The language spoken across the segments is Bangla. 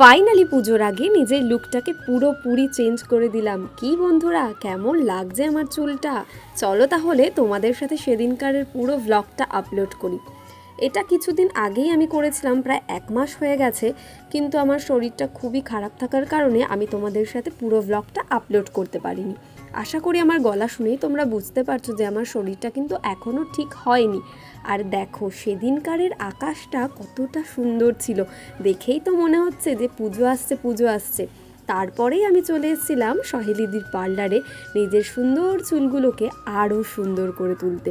ফাইনালি পুজোর আগে নিজের লুকটাকে পুরোপুরি চেঞ্জ করে দিলাম। কি বন্ধুরা, কেমন লাগছে আমার চুলটা? চলো তাহলে তোমাদের সাথে সেদিনকারের পুরো ভ্লগটা আপলোড করি। এটা কিছুদিন আগেই আমি করেছিলাম, প্রায় এক মাস হয়ে গেছে, কিন্তু আমার শরীরটা খুবই খারাপ থাকার কারণে আমি তোমাদের সাথে পুরো ভ্লগটা আপলোড করতে পারিনি। আশা করি আমার গলা শুনেই তোমরা বুঝতে পারছ যে আমার শরীরটা কিন্তু এখনও ঠিক হয়নি। আর দেখো, সেদিনকারের আকাশটা কতটা সুন্দর ছিল। দেখেই তো মনে হচ্ছে যে পুজো আসছে পুজো আসছে। তারপরেই আমি চলে এসেছিলাম সহেলিদির পার্লারে নিজের সুন্দর চুলগুলোকে আরও সুন্দর করে তুলতে।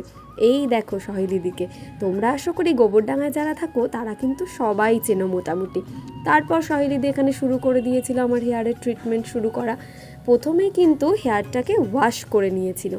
এই দেখো সহেলিদিকে তোমরা আশা করি গোবরডাঙ্গায় যারা থাকো, তারা কিন্তু সবাই চেনো মোটামুটি। তারপর সহেলিদি এখানে শুরু করে দিয়েছিল আমার হেয়ারের ট্রিটমেন্ট শুরু করা। প্রথমেই কিন্তু হেয়ারটাকে ওয়াশ করে নিয়েছিল।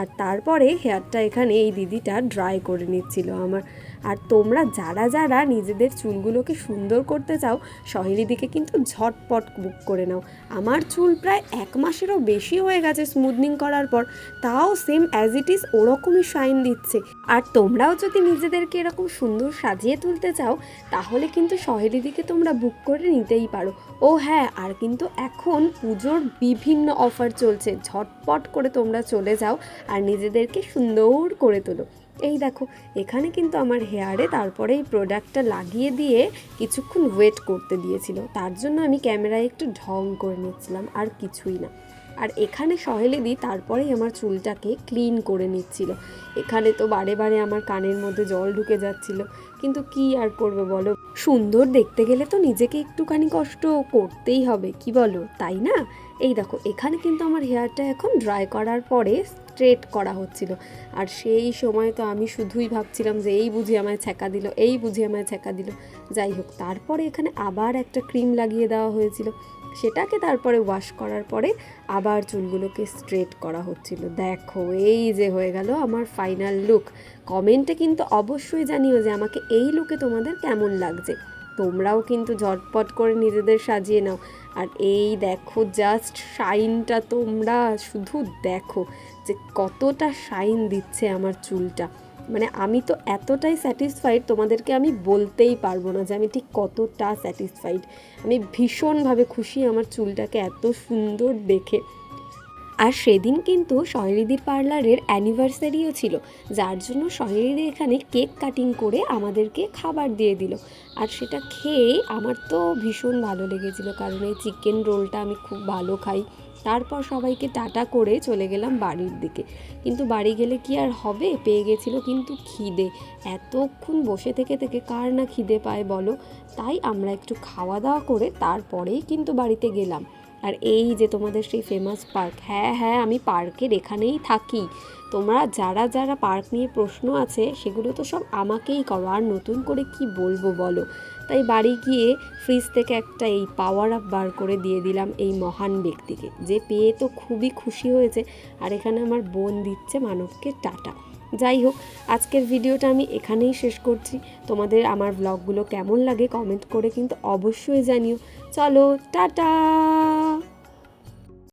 আর তারপরে হেয়ারটা এখানে এই দিদিটা ড্রাই করে নিচ্ছিল আমার। আর তোমরা যারা যারা নিজেদের চুলগুলোকে সুন্দর করতে চাও সহেলিদিকে কিন্তু ঝটপট বুক করে নাও। আমার চুল প্রায় এক মাসেরও বেশি হয়ে গেছে স্মুথনিং করার পর, তাও সেম অ্যাজ ইট ইজ ওরকমই শাইন দিচ্ছে। আর তোমরাও যদি নিজেদেরকে এরকম সুন্দর সাজিয়ে তুলতে চাও, তাহলে কিন্তু সহেলিদিকে তোমরা বুক করে নিতেই পারো। ও হ্যাঁ আর কিন্তু এখন পুজোর বিভিন্ন অফার চলছে। ঝটপট করে তোমরা চলে যাও আর নিজেদেরকে সুন্দর করে তোলো। এই দেখো, এখানে কিন্তু আমার হেয়ারে তারপরে এই প্রোডাক্টটা লাগিয়ে দিয়ে কিছুক্ষণ ওয়েট করতে দিয়েছিল। তার জন্য আমি ক্যামেরায় একটু ঢং করে নিচ্ছিলাম, আর কিছুই না। আর এখানে সহেলিদি তারপরেই আমার চুলটাকে ক্লিন করে নিচ্ছিল। এখানে তো বারে বারে আমার কানের মধ্যে জল ঢুকে যাচ্ছিল। কিন্তু কি আর করবে বলো? সুন্দর দেখতে গেলে তো নিজেকে একটুখানি কষ্ট করতেই হবে, কি বলো? তাই না? এই দেখো, এখানে কিন্তু আমার হেয়ারটা এখন ড্রাই করার পরে স্ট্রেট করা হচ্ছিল। আর সেই সময় তো আমি শুধুই ভাবছিলাম যে এই বুঝি আমায় ছ্যাঁকা দিল, এই বুঝি আমায় ছ্যাঁকা দিল। যাই হোক, তারপরে এখানে আবার একটা ক্রিম লাগিয়ে দেওয়া হয়েছিল। সেটাকে তারপরে ওয়াশ করার পরে আবার চুলগুলোকে স্ট্রেট করা হচ্ছিল। দেখো, এই যে হয়ে গেল আমার ফাইনাল লুক কমেন্টে কিন্তু অবশ্যই জানিও যে আমাকে এই লুকে তোমাদের কেমন লাগছে। তোমরাও কিন্তু ঝটপট করে নিজেদের সাজিয়ে নাও। আর এই দেখো জাস্ট শাইনটা তোমরা শুধু দেখো যে কতটা শাইন দিচ্ছে আমার চুলটা। মানে আমি তো এতটাই স্যাটিসফাইড তোমাদেরকে আমি বলতেই পারব না যে আমি ঠিক কতটা স্যাটিসফাইড আমি ভীষণভাবে খুশি আমার চুলটাকে এত সুন্দর দেখে। আর সেদিন কিন্তু সহেলিদির পার্লারের অ্যানিভার্সারিও ছিল, যার জন্য সহেলিদি এখানে কেক কাটিং করে আমাদেরকে খাবার দিয়ে দিল। আর সেটা খেয়ে আমার তো ভীষণ ভালো লেগেছিল, কারণ এই চিকেন রোলটা আমি খুব ভালো খাই। তারপর সবাইকে টাটা করে চলে গেলাম বাড়ির দিকে। কিন্তু বাড়ি গেলে কি আর হবে? পেয়ে গেছিল কিন্তু খিদে। এতক্ষণ বসে থেকে থেকে কার না খিদে পায় বলো? তাই আমরা একটু খাওয়া দাওয়া করে তারপরেই কিন্তু বাড়িতে গেলাম। আর এই যে তোমাদের সেই ফেমাস পার্ক হ্যাঁ হ্যাঁ আমি পার্কের এখানেই থাকি। তোমরা যারা যারা পার্ক নিয়ে প্রশ্ন আছে, সেগুলো তো সব আমাকেই করো। আর নতুন করে কি বলব বলো? তাই বাড়ি গিয়ে ফ্রিজ থেকে একটা এই পাওয়ার আপ বার করে দিয়ে দিলাম এই মহান ব্যক্তিকে, যে পেয়ে তো খুবই খুশি হয়েছে। আর এখানে আমার বোন দিচ্ছে মানবকে টাটা। যাই হোক, আজকের ভিডিওটা আমি এখানেই শেষ করছি। তোমাদের আমার ব্লগগুলো কেমন লাগে কমেন্ট করে কিন্তু অবশ্যই জানিও। চলো, টাটা!